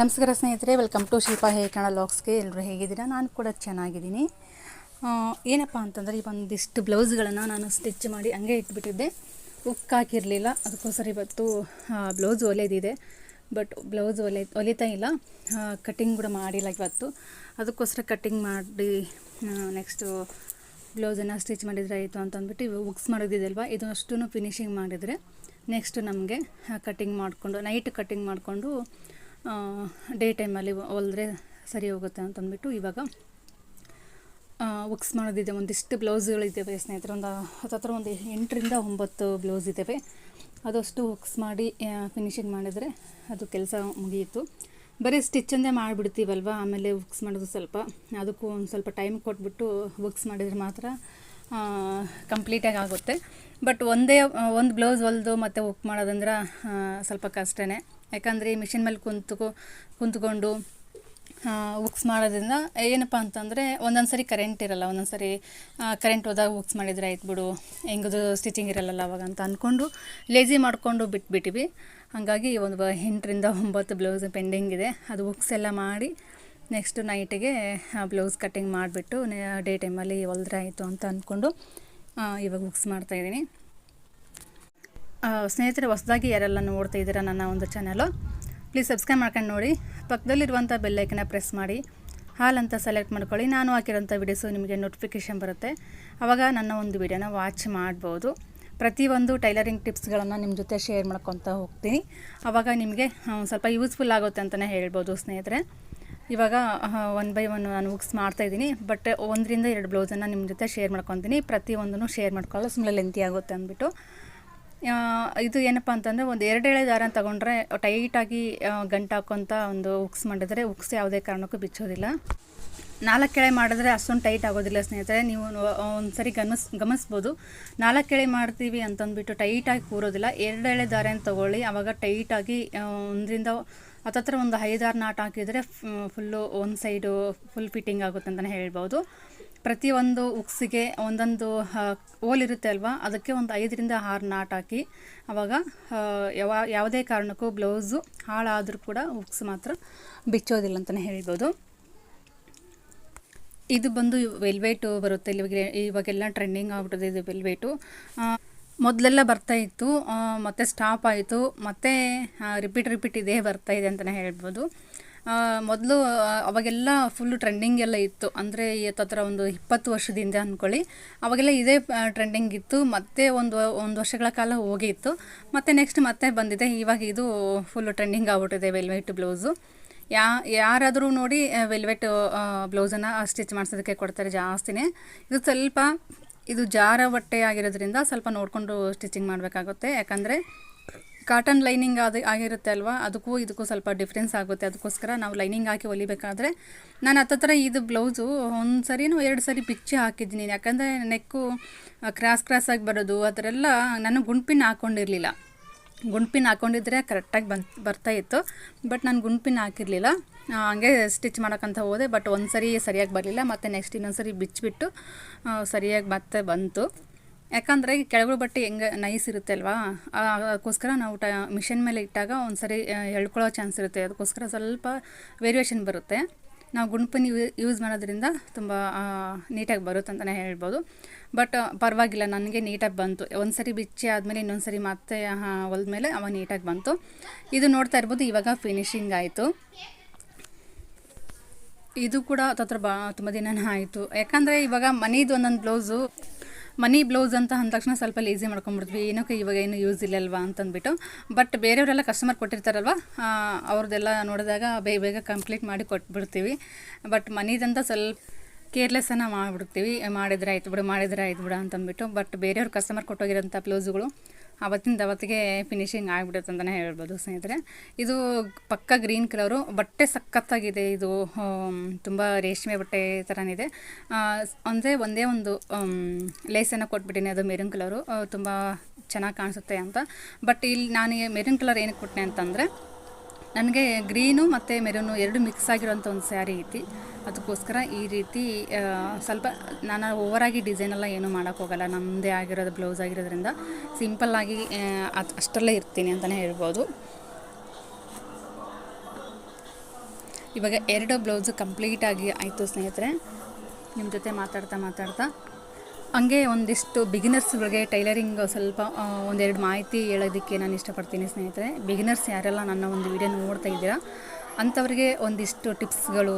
ನಮಸ್ಕಾರ ಸ್ನೇಹಿತರೆ welcome to Shilpa ಹೇ ಕನ್ನಡ ಲಾಕ್ಸ್ಗೆ ಎಲ್ಲರೂ ಹೇಗಿದ್ದೀರಾ? ನಾನು ಕೂಡ ಚೆನ್ನಾಗಿದ್ದೀನಿ. ಏನಪ್ಪ ಅಂತಂದರೆ ಈ ಒಂದಿಷ್ಟು ಬ್ಲೌಸ್ಗಳನ್ನು ನಾನು ಸ್ಟಿಚ್ ಮಾಡಿ ಹಂಗೆ ಇಟ್ಬಿಟ್ಟಿದ್ದೆ. ಉಕ್ ಹಾಕಿರಲಿಲ್ಲ. ಅದಕ್ಕೋಸ್ಕರ ಇವತ್ತು ಬ್ಲೌಸ್ ಒಲೆದಿದೆ. ಬಟ್ ಬ್ಲೌಸ್ ಒಲೆ ಹೊಲಿತಾ ಇಲ್ಲ. ಕಟ್ಟಿಂಗ್ ಕೂಡ ಮಾಡಿಲ್ಲ ಇವತ್ತು. ಅದಕ್ಕೋಸ್ಕರ ಕಟ್ಟಿಂಗ್ ಮಾಡಿ ನೆಕ್ಸ್ಟು ಬ್ಲೌಸನ್ನು ಸ್ಟಿಚ್ ಮಾಡಿದರೆ ಆಯಿತು ಅಂತ ಅಂದ್ಬಿಟ್ಟು ಇವಾಗ ಉಕ್ಸ್ ಮಾಡೋದಿದೆಯಲ್ವಾ ಇದು ಅಷ್ಟೂ ಫಿನಿಶಿಂಗ್ ಮಾಡಿದರೆ ನೆಕ್ಸ್ಟ್ ನಮಗೆ ಕಟ್ಟಿಂಗ್ ಮಾಡಿಕೊಂಡು ನೈಟ್ ಕಟ್ಟಿಂಗ್ ಮಾಡಿಕೊಂಡು ಡೇ ಟೈಮಲ್ಲಿ ಹೊಲಿದ್ರೆ ಸರಿ ಹೋಗುತ್ತೆ ಅಂತ ಅಂದ್ಬಿಟ್ಟು ಇವಾಗ ಉಕ್ಸ್ ಮಾಡೋದಿದೆ. ಒಂದಿಷ್ಟು ಬ್ಲೌಸ್ಗಳಿದ್ದಾವೆ ಸ್ನೇಹಿತರೆ. ಒಂದು ಹತ್ತತ್ರ ಒಂದು ಎಂಟರಿಂದ ಒಂಬತ್ತು ಬ್ಲೌಸ್ ಇದ್ದಾವೆ. ಅದಷ್ಟು ಉಕ್ಸ್ ಮಾಡಿ ಫಿನಿಶಿಂಗ್ ಮಾಡಿದರೆ ಅದು ಕೆಲಸ ಮುಗಿಯಿತು. ಬರೀ ಸ್ಟಿಚ್ಚಂದೇ ಮಾಡಿಬಿಡ್ತೀವಲ್ವ? ಆಮೇಲೆ ಬುಕ್ಸ್ ಮಾಡೋದು ಸ್ವಲ್ಪ, ಅದಕ್ಕೂ ಒಂದು ಸ್ವಲ್ಪ ಟೈಮ್ ಕೊಟ್ಬಿಟ್ಟು ಬುಕ್ಸ್ ಮಾಡಿದರೆ ಮಾತ್ರ ಕಂಪ್ಲೀಟಾಗಿ ಆಗುತ್ತೆ. ಬಟ್ ಒಂದೇ ಒಂದು ಬ್ಲೌಸ್ ಹೊಲಿದು ಮತ್ತು ಉಕ್ ಮಾಡೋದಂದ್ರೆ ಸ್ವಲ್ಪ ಕಷ್ಟನೇ. ಯಾಕಂದರೆ ಈ ಮಿಷಿನ್ ಮೇಲೆ ಕುಂತ್ಕೊ ಕುಂತ್ಕೊಂಡು ಉಕ್ಸ್ ಮಾಡೋದ್ರಿಂದ ಏನಪ್ಪ ಅಂತಂದರೆ ಒಂದೊಂದು ಸರಿ ಕರೆಂಟ್ ಇರಲ್ಲ ಒಂದೊಂದು ಸರಿ ಕರೆಂಟ್ ಹೋದಾಗ ಉಕ್ಸ್ ಮಾಡಿದರೆ ಆಯ್ತು ಬಿಡು, ಹೆಂಗದು ಸ್ಟಿಚಿಂಗ್ ಇರಲ್ಲಲ್ಲ ಅವಾಗ ಅಂತ ಅಂದ್ಕೊಂಡು ಲೇಜಿ ಮಾಡಿಕೊಂಡು ಬಿಟ್ಬಿಟ್ಟಿವಿ. ಹಾಗಾಗಿ ಒಂದು ಎಂಟರಿಂದ ಒಂಬತ್ತು ಬ್ಲೌಸ್ ಪೆಂಡಿಂಗ್ ಇದೆ. ಅದು ಉಕ್ಸ್ ಎಲ್ಲ ಮಾಡಿ ನೆಕ್ಸ್ಟ್ ನೈಟಿಗೆ ಬ್ಲೌಸ್ ಕಟ್ಟಿಂಗ್ ಮಾಡಿಬಿಟ್ಟು ಡೇ ಟೈಮಲ್ಲಿ ಹೊಲ್ದ್ರೆ ಆಯಿತು ಅಂತ ಅಂದ್ಕೊಂಡು ಇವಾಗ ಉಕ್ಸ್ ಮಾಡ್ತಾಯಿದ್ದೀನಿ ಸ್ನೇಹಿತರೆ, ಹೊಸದಾಗಿ ಯಾರೆಲ್ಲ ನೋಡ್ತಾ ಇದ್ದೀರಾ ನನ್ನ ಒಂದು ಚಾನಲು ಪ್ಲೀಸ್ ಸಬ್ಸ್ಕ್ರೈಬ್ ಮಾಡ್ಕೊಂಡು ನೋಡಿ. ಪಕ್ಕದಲ್ಲಿರುವಂಥ ಬೆಲ್ಲೈಕನ್ನ ಪ್ರೆಸ್ ಮಾಡಿ. ಹಾಲ್ ಅಂತ ಸೆಲೆಕ್ಟ್ ಮಾಡ್ಕೊಳ್ಳಿ. ನಾನು ಹಾಕಿರೋಂಥ ವಿಡಿಯೋಸು ನಿಮಗೆ ನೋಟಿಫಿಕೇಷನ್ ಬರುತ್ತೆ. ಆವಾಗ ನನ್ನ ಒಂದು ವಿಡಿಯೋನ ವಾಚ್ ಮಾಡ್ಬೋದು. ಪ್ರತಿಯೊಂದು ಟೈಲರಿಂಗ್ ಟಿಪ್ಸ್ಗಳನ್ನು ನಿಮ್ಮ ಜೊತೆ ಶೇರ್ ಮಾಡ್ಕೊತ ಹೋಗ್ತೀನಿ. ಆವಾಗ ನಿಮಗೆ ಸ್ವಲ್ಪ ಯೂಸ್ಫುಲ್ ಆಗುತ್ತೆ ಅಂತಲೇ ಹೇಳ್ಬೋದು ಸ್ನೇಹಿತರೆ. ಇವಾಗ ಒನ್ ಬೈ ಒನ್ ನಾನು ಬುಕ್ಸ್ ಮಾಡ್ತಾಯಿದ್ದೀನಿ ಬಟ್ ಒಂದರಿಂದ ಎರಡು ಬ್ಲೌಸನ್ನು ನಿಮ್ಮ ಜೊತೆ ಶೇರ್ ಮಾಡ್ಕೊತೀನಿ. ಪ್ರತಿಯೊಂದನ್ನು ಶೇರ್ ಮಾಡ್ಕೊಳ್ಳೋ ಸುಮ್ಮನೆ ಲೆಂತಿ ಆಗುತ್ತೆ ಅಂದ್ಬಿಟ್ಟು. ಇದು ಏನಪ್ಪ ಅಂತಂದರೆ ಒಂದು ಎರಡು ಎಳೆ ದಾರ ತಗೊಂಡ್ರೆ ಟೈಟಾಗಿ ಗಂಟು ಹಾಕೋಂಥ ಒಂದು ಉಕ್ಸ್ ಮಾಡಿದರೆ ಉಕ್ಸ್ ಯಾವುದೇ ಕಾರಣಕ್ಕೂ ಬಿಚ್ಚೋದಿಲ್ಲ. ನಾಲ್ಕು ಎಳೆ ಮಾಡಿದ್ರೆ ಅಷ್ಟೊಂದು ಟೈಟ್ ಆಗೋದಿಲ್ಲ ಸ್ನೇಹಿತರೆ. ನೀವು ಒಂದು ಸರಿ ಗಮನಿಸ್ ಗಮನಿಸ್ಬೋದು ನಾಲ್ಕು ಎಳೆ ಮಾಡ್ತೀವಿ ಅಂತಂದ್ಬಿಟ್ಟು ಟೈಟಾಗಿ ಕೂರೋದಿಲ್ಲ. ಎರಡು ಎಳೆ ತಗೊಳ್ಳಿ. ತೊಗೊಳ್ಳಿ ಆವಾಗ ಟೈಟಾಗಿ ಒಂದರಿಂದ ಹತ್ತತ್ರ ಒಂದು ಐದಾರು ನಾಟ್ ಹಾಕಿದರೆ ಫುಲ್ಲು ಒಂದು ಸೈಡು ಫುಲ್ ಫಿಟ್ಟಿಂಗ್ ಆಗುತ್ತೆ ಅಂತಲೇ ಹೇಳ್ಬೋದು. ಪ್ರತಿಯೊಂದು ಉಕ್ಸಿಗೆ ಒಂದೊಂದು ಓಲ್ ಇರುತ್ತೆ ಅಲ್ವಾ? ಅದಕ್ಕೆ ಒಂದು ಐದರಿಂದ ಆರು ನಾಟ್ ಹಾಕಿ ಆವಾಗ ಯಾವ, ಯಾವುದೇ ಕಾರಣಕ್ಕೂ ಬ್ಲೌಸು ಹಾಳಾದರೂ ಕೂಡ ಉಕ್ಸ್ ಮಾತ್ರ ಬಿಚ್ಚೋದಿಲ್ಲ ಅಂತಲೇ ಹೇಳ್ಬೋದು. ಇದು ಬಂದು ವೆಲ್ವೇಟು ಬರುತ್ತೆ. ಇವಾಗ, ಇವಾಗೆಲ್ಲ ಟ್ರೆಂಡಿಂಗ್ ಆಗ್ಬಿಟ್ಟಿದೆ ಇದು ವೆಲ್ವೇಟು. ಮೊದಲೆಲ್ಲ ಬರ್ತಾ ಇತ್ತು. ಮತ್ತೆ ಸ್ಟಾಪ್ ಆಯಿತು. ಮತ್ತೆ ರಿಪೀಟ್ ರಿಪೀಟ್ ಇದೇ ಬರ್ತಾ ಇದೆ ಅಂತಲೇ ಹೇಳ್ಬೋದು. ಮೊದಲು ಅವಾಗೆಲ್ಲ ಫುಲ್ಲು ಟ್ರೆಂಡಿಂಗ್ ಎಲ್ಲ ಇತ್ತು. ಅಂದರೆ ಹತ್ರ ಒಂದು ಇಪ್ಪತ್ತು ವರ್ಷದಿಂದ ಅಂದ್ಕೊಳ್ಳಿ ಅವಾಗೆಲ್ಲ ಇದೇ ಟ್ರೆಂಡಿಂಗ್ ಇತ್ತು. ಮತ್ತೆ ಒಂದು ಒಂದು ವರ್ಷಗಳ ಕಾಲ ಹೋಗಿತ್ತು ಮತ್ತು ನೆಕ್ಸ್ಟ್ ಮತ್ತೆ ಬಂದಿದೆ. ಇವಾಗ ಇದು ಫುಲ್ಲು ಟ್ರೆಂಡಿಂಗ್ ಆಗ್ಬಿಟ್ಟಿದೆ ವೆಲ್ವೆಟ್ ಬ್ಲೌಸು ಯಾ, ಯಾರಾದರೂ ನೋಡಿ ವೆಲ್ವೆಟ್ ಬ್ಲೌಸನ್ನು ಸ್ಟಿಚ್ ಮಾಡಿಸೋದಕ್ಕೆ ಕೊಡ್ತಾರೆ ಜಾಸ್ತಿನೇ. ಇದು ಸ್ವಲ್ಪ, ಇದು ಜಾರ ಬಟ್ಟೆ ಆಗಿರೋದ್ರಿಂದ ಸ್ವಲ್ಪ ನೋಡಿಕೊಂಡು ಸ್ಟಿಚಿಂಗ್ ಮಾಡಬೇಕಾಗುತ್ತೆ. ಯಾಕಂದರೆ ಕಾಟನ್ ಲೈನಿಂಗ್ ಅದು ಆಗಿರುತ್ತೆ ಅಲ್ವಾ? ಅದಕ್ಕೂ ಇದಕ್ಕೂ ಸ್ವಲ್ಪ ಡಿಫ್ರೆನ್ಸ್ ಆಗುತ್ತೆ. ಅದಕ್ಕೋಸ್ಕರ ನಾವು ಲೈನಿಂಗ್ ಹಾಕಿ ಹೊಲಿಬೇಕಾದ್ರೆ ನಾನು ಹತ್ತತ್ರ ಇದು ಬ್ಲೌಸು ಒಂದು ಸರಿನೂ ಎರಡು ಸರಿ ಬಿಚ್ಚಿ ಹಾಕಿದ್ದೀನಿ. ಯಾಕಂದರೆ ನೆಕ್ಕು ಕ್ರಾಸ್ ಕ್ರಾಸ್ ಆಗಿ ಬರೋದು ಆ ಥರ ಎಲ್ಲ ನಾನು ಗುಂಡ್ಪಿನ್ ಹಾಕ್ಕೊಂಡಿರಲಿಲ್ಲ ಗುಂಡ್ಪಿನ್ ಹಾಕ್ಕೊಂಡಿದ್ರೆ ಕರೆಕ್ಟಾಗಿ ಬರ್ತಾ ಇತ್ತು. ಬಟ್ ನಾನು ಗುಂಡ್ಪಿನ್ ಹಾಕಿರಲಿಲ್ಲ. ಹಂಗೆ ಸ್ಟಿಚ್ ಮಾಡೋಕ್ಕಂತ ಹೋದೆ. ಬಟ್ ಒಂದು ಸರಿ ಸರಿಯಾಗಿ ಬರಲಿಲ್ಲ. ಮತ್ತು ನೆಕ್ಸ್ಟ್ ಇನ್ನೊಂದು ಸರಿ ಬಿಚ್ಚಿಬಿಟ್ಟು ಸರಿಯಾಗಿ ಮತ್ತೆ ಬಂತು. ಯಾಕಂದರೆ ಕೆಳಗಡೆ ಬಟ್ಟೆ ಹೆಂಗೆ ನೈಸ್ ಇರುತ್ತೆ ಅಲ್ವಾ? ಅದಕ್ಕೋಸ್ಕರ ನಾವು ಟ ಮಿಷನ್ ಮೇಲೆ ಇಟ್ಟಾಗ ಒಂದು ಸರಿ ಎಳ್ಕೊಳ್ಳೋ ಚಾನ್ಸ್ ಇರುತ್ತೆ. ಅದಕ್ಕೋಸ್ಕರ ಸ್ವಲ್ಪ ವೇರಿಯೇಷನ್ ಬರುತ್ತೆ. ನಾವು ಗುಣಪನ್ನಿ ಯೂಸ್ ಮಾಡೋದ್ರಿಂದ ತುಂಬ ನೀಟಾಗಿ ಬರುತ್ತೆ ಅಂತಲೇ ಹೇಳ್ಬೋದು. ಬಟ್ ಪರವಾಗಿಲ್ಲ, ನನಗೆ ನೀಟಾಗಿ ಬಂತು. ಒಂದು ಸರಿ ಬಿಚ್ಚಿ ಆದಮೇಲೆ ಇನ್ನೊಂದು ಸರಿ ಮತ್ತೆ ಹೊಲ್ದ್ಮೇಲೆ ಅವ ನೀಟಾಗಿ ಬಂತು. ಇದು ನೋಡ್ತಾ ಇರ್ಬೋದು, ಇವಾಗ ಫಿನಿಶಿಂಗ್ ಆಯಿತು. ಇದು ಕೂಡ ತತ್ರ ಬಾ, ತುಂಬ ದಿನನೇ ಆಯಿತು. ಯಾಕಂದರೆ ಇವಾಗ ಮನೇದು ಒಂದೊಂದು ಬ್ಲೌಸು ಮನಿ ಬ್ಲೌಸ್ ಅಂತ ಅಂದ ತಕ್ಷಣ ಸ್ವಲ್ಪ ಲೇಸಿ ಮಾಡ್ಕೊಂಡ್ಬಿಡ್ತೀವಿ ಏನಕ್ಕೆ ಇವಾಗ ಏನು ಯೂಸ್ ಇಲ್ಲಲ್ವಾ ಅಂತಂದ್ಬಿಟ್ಟು. ಬಟ್ ಬೇರೆಯವರೆಲ್ಲ ಕಸ್ಟಮರ್ ಕೊಟ್ಟಿರ್ತಾರಲ್ವ ಅವ್ರದ್ದೆಲ್ಲ ನೋಡಿದಾಗ ಬೇಗ ಬೇಗ ಕಂಪ್ಲೀಟ್ ಮಾಡಿ ಕೊಟ್ಬಿಡ್ತೀವಿ. ಬಟ್ ಮನಿದಂತ ಸ್ವಲ್ಪ ಕೇರ್ಲೆಸ್ಸನ್ನು ಮಾಡಿಬಿಡ್ತೀವಿ. ಮಾಡಿದ್ರೆ ಆಯ್ತು ಬಿಡು, ಮಾಡಿದ್ರೆ ಆಯ್ತು ಬಿಡು ಅಂತಂದ್ಬಿಟ್ಟು. ಬಟ್ ಬೇರೆಯವ್ರು ಕಸ್ಟಮರ್ ಕೊಟ್ಟೋಗಿರೋಂಥ ಬ್ಲೌಸ್ಗಳು ಅವತ್ತಿಂದ ಅವತ್ತಿಗೆ ಫಿನಿಶಿಂಗ್ ಆಗಿಬಿಡುತ್ತೆ ಅಂತಲೇ ಹೇಳ್ಬೋದು ಸ್ನೇಹಿತರೆ. ಇದು ಪಕ್ಕ ಗ್ರೀನ್ ಕಲರು ಬಟ್ಟೆ ಸಖತ್ತಾಗಿದೆ ಇದು. ತುಂಬ ರೇಷ್ಮೆ ಬಟ್ಟೆ ಥರನಿದೆ ಅಂದರೆ ಒಂದೇ ಒಂದು ಲೇಸನ್ನು ಕೊಟ್ಬಿಟ್ಟಿನಿ, ಅದು ಮೆರೂನ್ ಕಲರು ತುಂಬ ಚೆನ್ನಾಗಿ ಕಾಣಿಸುತ್ತೆ ಅಂತ. ಬಟ್ ಇಲ್ಲಿ ನಾನು ಮೆರೂನ್ ಕಲರ್ ಏನಕ್ಕೆ ಕೊಟ್ಟೆ ಅಂತಂದರೆ ನನಗೆ ಗ್ರೀನು ಮತ್ತು ಮೆರೂನು ಎರಡು ಮಿಕ್ಸ್ ಆಗಿರೋಂಥ ಒಂದು ಸ್ಯಾರಿ ಐತಿ. ಅದಕ್ಕೋಸ್ಕರ ಈ ರೀತಿ ಸ್ವಲ್ಪ ನಾನು ಓವರಾಗಿ ಡಿಸೈನ್ ಎಲ್ಲ ಏನೂ ಮಾಡೋಕ್ಕೋಗಲ್ಲ ನಮ್ಮದೇ ಆಗಿರೋದು ಬ್ಲೌಸ್ ಆಗಿರೋದ್ರಿಂದ ಸಿಂಪಲ್ಲಾಗಿ ಅದು ಅಷ್ಟರಲ್ಲೇ ಇರ್ತೀನಿ ಅಂತಲೇ ಹೇಳ್ಬೋದು. ಇವಾಗ ಎರಡು ಬ್ಲೌಸು ಕಂಪ್ಲೀಟಾಗಿ ಆಯಿತು ಸ್ನೇಹಿತರೆ. ನಿಮ್ಮ ಜೊತೆ ಮಾತಾಡ್ತಾ ಮಾತಾಡ್ತಾ ಹಂಗೆ ಒಂದಿಷ್ಟು ಬಿಗಿನರ್ಸ್ಗಳಿಗೆ ಟೈಲರಿಂಗ್ ಸ್ವಲ್ಪ ಒಂದೆರಡು ಮಾಹಿತಿ ಹೇಳೋದಕ್ಕೆ ನಾನು ಇಷ್ಟಪಡ್ತೀನಿ ಸ್ನೇಹಿತರೆ. ಬಿಗಿನರ್ಸ್ ಯಾರೆಲ್ಲ ನನ್ನ ಒಂದು ವಿಡಿಯೋ ನೋಡ್ತಾ ಇದ್ದೀರಾ, ಅಂಥವ್ರಿಗೆ ಒಂದಿಷ್ಟು ಟಿಪ್ಸ್ಗಳು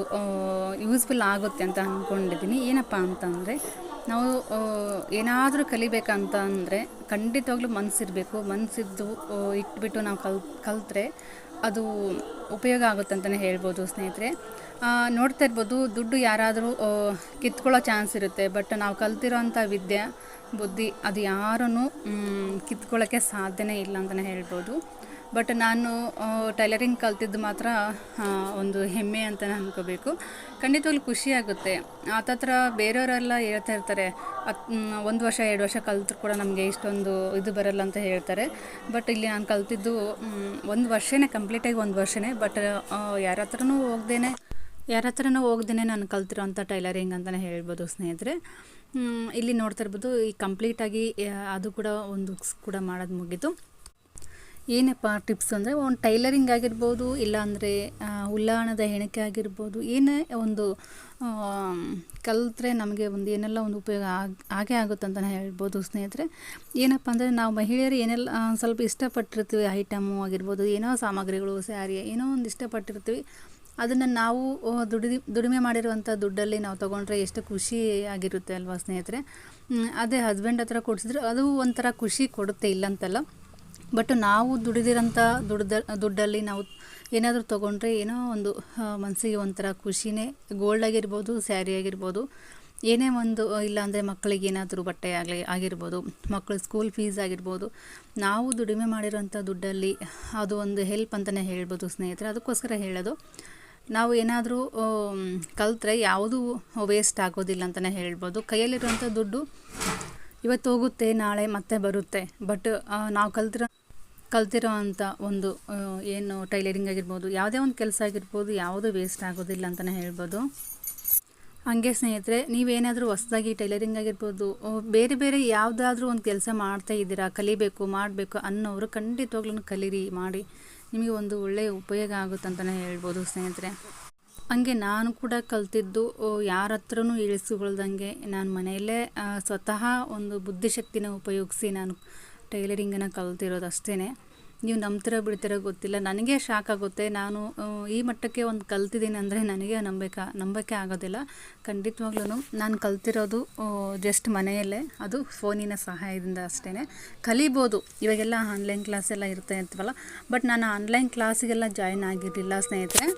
ಯೂಸ್ಫುಲ್ ಆಗುತ್ತೆ ಅಂತ ಅಂದ್ಕೊಂಡಿದ್ದೀನಿ ಏನಪ್ಪ ಅಂತಂದರೆ, ನಾವು ಏನಾದರೂ ಕಲಿಬೇಕಂತ ಅಂದರೆ ಖಂಡಿತವಾಗ್ಲೂ ಮನಸ್ಸಿರಬೇಕು ಮನಸ್ಸಿದ್ದು ಇಟ್ಬಿಟ್ಟು ನಾವು ಕಲ್, ಕಲಿತ್ರೆ ಅದು ಉಪಯೋಗ ಆಗುತ್ತೆ ಅಂತಲೇ ಹೇಳ್ಬೋದು ಸ್ನೇಹಿತರೆ. ನೋಡ್ತಾ ಇರ್ಬೋದು, ದುಡ್ಡು ಯಾರಾದರೂ ಕಿತ್ಕೊಳ್ಳೋ ಚಾನ್ಸ್ ಇರುತ್ತೆ. ಬಟ್ ನಾವು ಕಲ್ತಿರೋಂಥ ವಿದ್ಯೆ, ಬುದ್ಧಿ, ಅದು ಯಾರನ್ನು ಕಿತ್ಕೊಳ್ಳೋಕ್ಕೆ ಸಾಧ್ಯನೇ ಇಲ್ಲ ಅಂತಲೇ ಹೇಳ್ಬೋದು. ಬಟ್ ನಾನು ಟೈಲರಿಂಗ್ ಕಲ್ತಿದ್ದು ಮಾತ್ರ ಒಂದು ಹೆಮ್ಮೆ ಅಂತ ಅನ್ಕೋಬೇಕು. ಖಂಡಿತವಾಗ್ಲೂ ಖುಷಿ ಆಗುತ್ತೆ. ಥರ ಬೇರೆಯವರೆಲ್ಲ ಹೇಳ್ತಾ ಇರ್ತಾರೆ ಒಂದು ವರ್ಷ, ಎರಡು ವರ್ಷ ಕಲ್ತ್ರು ಕೂಡ ನಮಗೆ ಇಷ್ಟೊಂದು ಇದು ಬರಲ್ಲ ಅಂತ ಹೇಳ್ತಾರೆ. ಬಟ್ ಇಲ್ಲಿ ನಾನು ಕಲ್ತಿದ್ದು ಒಂದು ವರ್ಷನೇ ಕಂಪ್ಲೀಟಾಗಿ ಒಂದು ವರ್ಷನೇ. ಬಟ್ ಯಾರ ಹತ್ರನೂ ಹೋಗ್ದೇನೆ ಯಾರ ಹತ್ರನೂ ಹೋಗ್ದೇ ನಾನು ಕಲ್ತಿರೋಂಥ ಟೈಲರಿಂಗ್ ಅಂತಲೇ ಹೇಳ್ಬೋದು ಸ್ನೇಹಿತರೆ. ಇಲ್ಲಿ ನೋಡ್ತಾ ಇರ್ಬೋದು, ಈ ಕಂಪ್ಲೀಟಾಗಿ ಅದು ಕೂಡ ಒಂದು ಕೂಡ ಮಾಡೋದು ಮುಗೀತು. ಏನಪ್ಪ ಟಿಪ್ಸ್ ಅಂದರೆ, ಒಂದು ಟೈಲರಿಂಗ್ ಆಗಿರ್ಬೋದು, ಇಲ್ಲಾಂದರೆ ಉಲ್ಲಾಣದ ಹೆಣಿಕೆ ಆಗಿರ್ಬೋದು, ಏನೇ ಒಂದು ಕಲಿತ್ರೆ ನಮಗೆ ಒಂದು ಏನೆಲ್ಲ ಒಂದು ಉಪಯೋಗ ಆಗಿ, ಆಗೇ ಆಗುತ್ತೆ ಅಂತಲೇ ಹೇಳ್ಬೋದು ಸ್ನೇಹಿತರೆ. ಏನಪ್ಪ ಅಂದರೆ, ನಾವು ಮಹಿಳೆಯರು ಏನೆಲ್ಲ ಸ್ವಲ್ಪ ಇಷ್ಟಪಟ್ಟಿರ್ತೀವಿ ಐಟಮು ಆಗಿರ್ಬೋದು, ಏನೋ ಸಾಮಗ್ರಿಗಳು ಸ್ಯಾರಿ ಏನೋ ಒಂದು ಇಷ್ಟಪಟ್ಟಿರ್ತೀವಿ. ಅದನ್ನು ನಾವು ದುಡಿದು ದುಡಿ ದುಡಿಮೆ ಮಾಡಿರುವಂಥ ದುಡ್ಡಲ್ಲಿ ನಾವು ತೊಗೊಂಡ್ರೆ ಎಷ್ಟು ಖುಷಿ ಆಗಿರುತ್ತೆ ಅಲ್ವಾ ಸ್ನೇಹಿತರೆ? ಅದೇ ಹಸ್ಬೆಂಡ್ ಹತ್ರ ಕೊಡಿಸಿದ್ರೆ ಅದು ಒಂಥರ ಖುಷಿ ಕೊಡುತ್ತೆ ಇಲ್ಲಂತಲ್ಲ. ಬಟ್ ನಾವು ದುಡಿದಿರೋಂಥ ದುಡ್ದ, ದುಡ್ಡಲ್ಲಿ ನಾವು ಏನಾದರೂ ತೊಗೊಂಡ್ರೆ ಏನೋ ಒಂದು ಮನಸ್ಸಿಗೆ ಒಂಥರ ಖುಷಿನೇ ಗೋಲ್ಡ್ ಆಗಿರ್ಬೋದು ಸ್ಯಾರಿ ಆಗಿರ್ಬೋದು, ಏನೇ ಒಂದು ಇಲ್ಲಾಂದರೆ ಮಕ್ಕಳಿಗೆ ಏನಾದರೂ ಬಟ್ಟೆ ಆಗಲಿ, ಆಗಿರ್ಬೋದು ಮಕ್ಕಳು ಸ್ಕೂಲ್ ಫೀಸ್ ಆಗಿರ್ಬೋದು, ನಾವು ದುಡಿಮೆ ಮಾಡಿರೋಂಥ ದುಡ್ಡಲ್ಲಿ ಅದು ಒಂದು ಹೆಲ್ಪ್ ಅಂತಲೇ ಹೇಳ್ಬೋದು ಸ್ನೇಹಿತರೆ. ಅದಕ್ಕೋಸ್ಕರ ಹೇಳೋದು ನಾವು ಏನಾದರೂ ಕಲಿತ್ರೆ ಯಾವುದೂ ವೇಸ್ಟ್ ಆಗೋದಿಲ್ಲ ಅಂತಲೇ ಹೇಳ್ಬೋದು. ಕೈಯಲ್ಲಿರುವಂಥ ದುಡ್ಡು ಇವತ್ತು ಹೋಗುತ್ತೆ, ನಾಳೆ ಮತ್ತೆ ಬರುತ್ತೆ. ಬಟ್ ನಾವು ಕಲ್ತಿರೋ ಕಲ್ತಿರೋ ಅಂಥ ಒಂದು ಏನು ಟೈಲರಿಂಗ್ ಆಗಿರ್ಬೋದು, ಯಾವುದೇ ಒಂದು ಕೆಲಸ ಆಗಿರ್ಬೋದು, ಯಾವುದೂ ವೇಸ್ಟ್ ಆಗೋದಿಲ್ಲ ಅಂತಲೇ ಹೇಳ್ಬೋದು. ಹಂಗೆ ಸ್ನೇಹಿತರೆ, ನೀವೇನಾದರೂ ಹೊಸದಾಗಿ ಟೈಲರಿಂಗ್ ಆಗಿರ್ಬೋದು ಬೇರೆ ಬೇರೆ ಯಾವುದಾದ್ರೂ ಒಂದು ಕೆಲಸ ಮಾಡ್ತಾ ಇದ್ದೀರಾ, ಕಲಿಬೇಕು, ಮಾಡಬೇಕು ಅನ್ನೋರು ಖಂಡಿತವಾಗ್ಲೂ ಕಲೀರಿ, ಮಾಡಿ. ನಿಮಗೆ ಒಂದು ಒಳ್ಳೆಯ ಉಪಯೋಗ ಆಗುತ್ತೆ ಅಂತಲೇ ಹೇಳ್ಬೋದು ಸ್ನೇಹಿತರೆ. ಹಂಗೆ ನಾನು ಕೂಡ ಕಲ್ತಿದ್ದು ಯಾರ ಹತ್ರನೂ ಇಳಿಸಿಕೊಳ್ದಂಗೆ ನಾನು ಮನೆಯಲ್ಲೇ ಸ್ವತಃ ಒಂದು ಬುದ್ಧಿಶಕ್ತಿನ ಉಪಯೋಗಿಸಿ ನಾನು ಟೈಲರಿಂಗನ್ನು ಕಲ್ತಿರೋದು ಅಷ್ಟೇ ನೀವು ನಂಬ್ತಿರೋ ಬಿಡ್ತಿರೋ ಗೊತ್ತಿಲ್ಲ. ನನಗೆ ಶಾಕ್ ಆಗುತ್ತೆ. ನಾನು ಈ ಮಟ್ಟಕ್ಕೆ ಒಂದು ಕಲ್ತಿದ್ದೀನಿ ಅಂದರೆ ನನಗೆ ನಂಬಿಕೆ ನಂಬಕ್ಕೆ ಆಗೋದಿಲ್ಲ. ಖಂಡಿತವಾಗ್ಲೂ ನಾನು ಕಲ್ತಿರೋದು ಜಸ್ಟ್ ಮನೆಯಲ್ಲೇ. ಅದು ಫೋನಿನ ಸಹಾಯದಿಂದ ಅಷ್ಟೇ ಕಲಿಬೋದು. ಇವಾಗೆಲ್ಲ ಆನ್ಲೈನ್ ಕ್ಲಾಸ್ ಎಲ್ಲ ಇರ್ತಾ ಇರ್ತೀವಲ್ಲ ಬಟ್ ನಾನು ಆನ್ಲೈನ್ ಕ್ಲಾಸಿಗೆಲ್ಲ ಜಾಯ್ನ್ ಆಗಿರಲಿಲ್ಲ ಸ್ನೇಹಿತರೆ.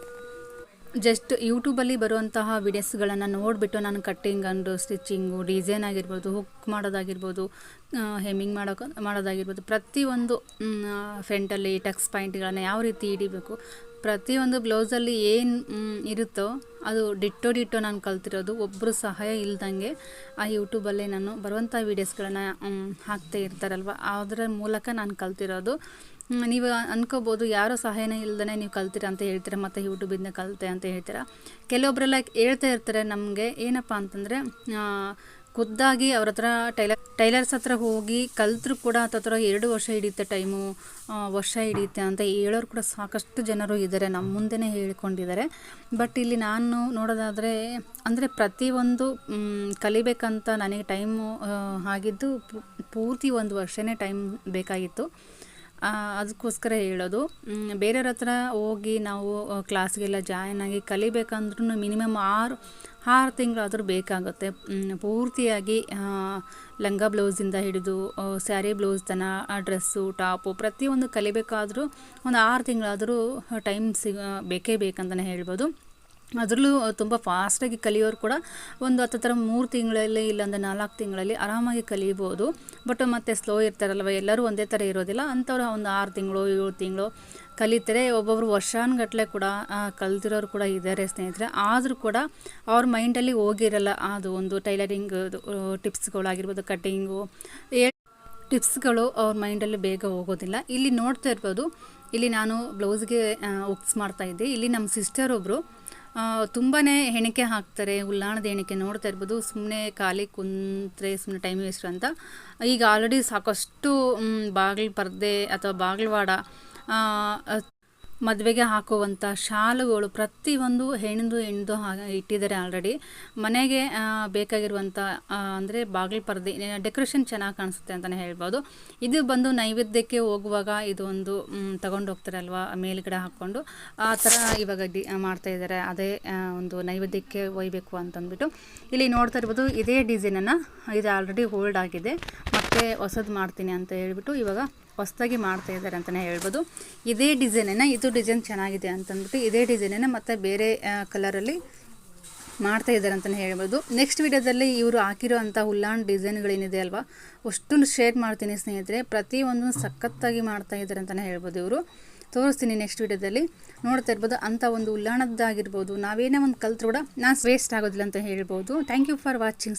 ಜಸ್ಟ್ ಯೂಟ್ಯೂಬಲ್ಲಿ ಬರುವಂತಹ ವಿಡಿಯೋಸ್ಗಳನ್ನು ನೋಡಿಬಿಟ್ಟು ನಾನು ಕಟ್ಟಿಂಗ್ ಅಂಡು ಸ್ಟಿಚಿಂಗು, ಡಿಸೈನ್ ಆಗಿರ್ಬೋದು, ಹುಕ್ ಮಾಡೋದಾಗಿರ್ಬೋದು ಹೆಮ್ಮಿಂಗ್ ಮಾಡೋಕೆ, ಮಾಡೋದಾಗಿರ್ಬೋದು, ಪ್ರತಿಯೊಂದು ಫ್ರೆಂಟಲ್ಲಿ ಟಕ್ಸ್ ಪಾಯಿಂಟ್ಗಳನ್ನು ಯಾವ ರೀತಿ ಹಿಡಿಬೇಕು ಪ್ರತಿಯೊಂದು ಬ್ಲೌಸಲ್ಲಿ ಏನು ಇರುತ್ತೋ ಅದು ಡಿಟ್ಟೋ ಡಿಟ್ಟೋ ನಾನು ಕಲ್ತಿರೋದು ಒಬ್ಬರು ಸಹಾಯ ಇಲ್ದಂಗೆ ಆ ಯೂಟ್ಯೂಬಲ್ಲೇ ನಾನು ಬರುವಂಥ ವೀಡಿಯೋಸ್ಗಳನ್ನು ಹಾಕ್ತಾ ಇರ್ತಾರಲ್ವ, ಅದರ ಮೂಲಕ ನಾನು ಕಲ್ತಿರೋದು. ನೀವು ಅನ್ಕೋಬೋದು, ಯಾರೋ ಸಹಾಯನೇ ಇಲ್ಲದೇ ನೀವು ಕಲ್ತೀರ ಅಂತ ಹೇಳ್ತೀರ, ಮತ್ತು ಯೂಟ್ಯೂಬಿಂದ ಕಲಿತೆ ಅಂತ ಹೇಳ್ತೀರಾ? ಕೆಲವೊಬ್ಬರೆಲ್ಲ ಹೇಳ್ತಾ ಇರ್ತಾರೆ ನಮಗೆ, ಏನಪ್ಪ ಅಂತಂದರೆ ಖುದ್ದಾಗಿ ಅವ್ರ ಹತ್ರ ಟೈಲರ್ ಟೈಲರ್ಸ್ ಹತ್ರ ಹೋಗಿ ಕಲ್ತ್ರು ಕೂಡ ಹತ್ರ ಎರಡು ವರ್ಷ ಹಿಡಿಯುತ್ತೆ ಟೈಮು ವರ್ಷ ಹಿಡಿಯುತ್ತೆ ಅಂತ ಹೇಳೋರು ಕೂಡ ಸಾಕಷ್ಟು ಜನರು ಇದ್ದಾರೆ ನಮ್ಮ ಮುಂದೆನೇ ಹೇಳ್ಕೊಂಡಿದ್ದಾರೆ. ಬಟ್ ಇಲ್ಲಿ ನಾನು ನೋಡೋದಾದರೆ, ಅಂದರೆ ಪ್ರತಿಯೊಂದು ಕಲಿಬೇಕಂತ ನನಗೆ ಟೈಮು ಆಗಿದ್ದು ಪೂರ್ತಿ ಒಂದು ವರ್ಷನೇ ಟೈಮ್ ಬೇಕಾಗಿತ್ತು. ಅದಕ್ಕೋಸ್ಕರ ಹೇಳೋದು. ಬೇರೆಯವ್ರ ಹತ್ರ ಹೋಗಿ ನಾವು ಕ್ಲಾಸ್ಗೆಲ್ಲ ಜಾಯ್ನ್ ಆಗಿ ಕಲಿಬೇಕಂದ್ರೂ ಮಿನಿಮಮ್ ಆರು ಆರು ತಿಂಗಳಾದರೂ ಬೇಕಾಗುತ್ತೆ. ಪೂರ್ತಿಯಾಗಿ ಲಂಗ ಬ್ಲೌಸಿಂದ ಹಿಡಿದು ಸ್ಯಾರಿ ಬ್ಲೌಸ್ ತನ ಡ್ರೆಸ್ಸು ಟಾಪು ಪ್ರತಿಯೊಂದು ಕಲಿಬೇಕಾದರೂ ಒಂದು ಆರು ತಿಂಗಳಾದರೂ ಟೈಮ್ ಸಿಗ, ಬೇಕೇ ಬೇಕಂತಲೇ ಹೇಳ್ಬೋದು. ಅದರಲ್ಲೂ ತುಂಬ ಫಾಸ್ಟಾಗಿ ಕಲಿಯೋರು ಕೂಡ ಒಂದು ಹತ್ತತ್ರ ಮೂರು ತಿಂಗಳಲ್ಲಿ ಇಲ್ಲಾಂದ್ರೆ ನಾಲ್ಕು ತಿಂಗಳಲ್ಲಿ ಆರಾಮಾಗಿ ಕಲಿಬೋದು. ಬಟ್ ಮತ್ತೆ ಸ್ಲೋ ಇರ್ತಾರಲ್ವ, ಎಲ್ಲರೂ ಒಂದೇ ಥರ ಇರೋದಿಲ್ಲ. ಅಂಥವ್ರು ಒಂದು ಆರು ತಿಂಗಳು, ಏಳು ತಿಂಗಳು ಕಲಿತಾರೆ ಒಬ್ಬೊಬ್ರು ವರ್ಷಾನುಗಟ್ಲೆ ಕೂಡ ಕಲ್ತಿರೋರು ಕೂಡ ಇದ್ದಾರೆ ಸ್ನೇಹಿತರೆ. ಆದರೂ ಕೂಡ ಅವ್ರ ಮೈಂಡಲ್ಲಿ ಹೋಗಿರಲ್ಲ, ಅದು ಒಂದು ಟೈಲರಿಂಗ್ ಟಿಪ್ಸ್ಗಳಾಗಿರ್ಬೋದು ಕಟ್ಟಿಂಗು ಟಿಪ್ಸ್ಗಳು ಅವ್ರ ಮೈಂಡಲ್ಲಿ ಬೇಗ ಹೋಗೋದಿಲ್ಲ. ಇಲ್ಲಿ ನೋಡ್ತಾ ಇರ್ಬೋದು, ಇಲ್ಲಿ ನಾನು ಬ್ಲೌಸ್ಗೆ ಮಾಡ್ತಾ ಇದ್ದೆ. ಇಲ್ಲಿ ನಮ್ಮ ಸಿಸ್ಟರ್ ಒಬ್ಬರು ತುಂಬಾ ಹೆಣಿಕೆ ಹಾಕ್ತಾರೆ ಉಲ್ಲಾಣದ ಎಣಿಕೆ ನೋಡ್ತಾ ಇರ್ಬೋದು. ಸುಮ್ಮನೆ ಖಾಲಿ ಕುಂತ್ರೆ ಸುಮ್ಮನೆ ಟೈಮ್ ವೇಸ್ಟ್ ಅಂತ. ಈಗ ಆಲ್ರೆಡಿ ಸಾಕಷ್ಟು ಬಾಗಿಲು ಪರದೆ ಅಥವಾ ಬಾಗಿಲವಾಡ ಮದುವೆಗೆ ಹಾಕುವಂಥ ಶಾಲುಗಳು ಪ್ರತಿಯೊಂದು ಹೆಣ್ಣು ಹೆಣ್ದು ಹಾಗೆ ಇಟ್ಟಿದ್ದಾರೆ ಆಲ್ರೆಡಿ ಮನೆಗೆ ಬೇಕಾಗಿರುವಂಥ ಅಂದರೆ ಬಾಗಿಲು ಪರದೆ ಡೆಕೋರೇಷನ್ ಚೆನ್ನಾಗಿ ಕಾಣಿಸುತ್ತೆ ಅಂತಲೇ ಹೇಳ್ಬೋದು. ಇದು ಬಂದು ನೈವೇದ್ಯಕ್ಕೆ ಹೋಗುವಾಗ ಇದು ಒಂದು ತಗೊಂಡು ಅಲ್ವಾ, ಮೇಲ್ಗಡೆ ಹಾಕ್ಕೊಂಡು. ಆ ಥರ ಇವಾಗ ಡಿ, ಮಾಡ್ತಾ ಇದ್ದಾರೆ. ಅದೇ ಒಂದು ನೈವೇದ್ಯಕ್ಕೆ ಒಯ್ಬೇಕು ಅಂತಂದ್ಬಿಟ್ಟು. ಇಲ್ಲಿ ನೋಡ್ತಾ ಇರ್ಬೋದು, ಇದೇ ಡಿಸೈನನ್ನು ಇದು ಆಲ್ರೆಡಿ ಹೋಲ್ಡ್ ಆಗಿದೆ. ಮತ್ತು ಹೊಸದು ಮಾಡ್ತೀನಿ ಅಂತ ಹೇಳ್ಬಿಟ್ಟು ಇವಾಗ ಹೊಸದಾಗಿ ಮಾಡ್ತಾ ಇದ್ದಾರೆ ಅಂತಲೇ ಹೇಳ್ಬೋದು. ಇದೇ ಡಿಸೈನೇನ ಇದು ಡಿಸೈನ್ ಚೆನ್ನಾಗಿದೆ ಅಂತಂದ್ಬಿಟ್ಟು ಇದೇ ಡಿಸೈನೇನ ಮತ್ತು ಬೇರೆ ಕಲರಲ್ಲಿ ಮಾಡ್ತಾ ಇದ್ದಾರೆ ಅಂತಲೇ ಹೇಳ್ಬೋದು. ನೆಕ್ಸ್ಟ್ ವಿಡಿಯೋದಲ್ಲಿ ಇವರು ಹಾಕಿರೋ ಅಂಥ ಹುಲ್ಲಾನ್ ಡಿಸೈನ್ಗಳೇನಿದೆ ಅಲ್ವಾ ಅಷ್ಟು ಶೇರ್ ಮಾಡ್ತೀನಿ ಸ್ನೇಹಿತರೆ. ಪ್ರತಿಯೊಂದು ಸಖತ್ತಾಗಿ ಮಾಡ್ತಾ ಇದ್ದಾರೆ ಅಂತಲೇ ಹೇಳ್ಬೋದು ಇವರು. ತೋರಿಸ್ತೀನಿ ನೆಕ್ಸ್ಟ್ ವಿಡಿಯೋದಲ್ಲಿ. ನೋಡ್ತಾ ಇರ್ಬೋದು ಅಂಥ ಒಂದು ಉಲ್ಲಾಣದ್ದಾಗಿರ್ಬೋದು ನಾವೇನೇ ಒಂದು ಕಲ್ತ್ರು ಕೂಡ ನಾನು ವೇಸ್ಟ್ ಆಗೋದಿಲ್ಲ ಅಂತ ಹೇಳ್ಬೋದು. Thank you for watching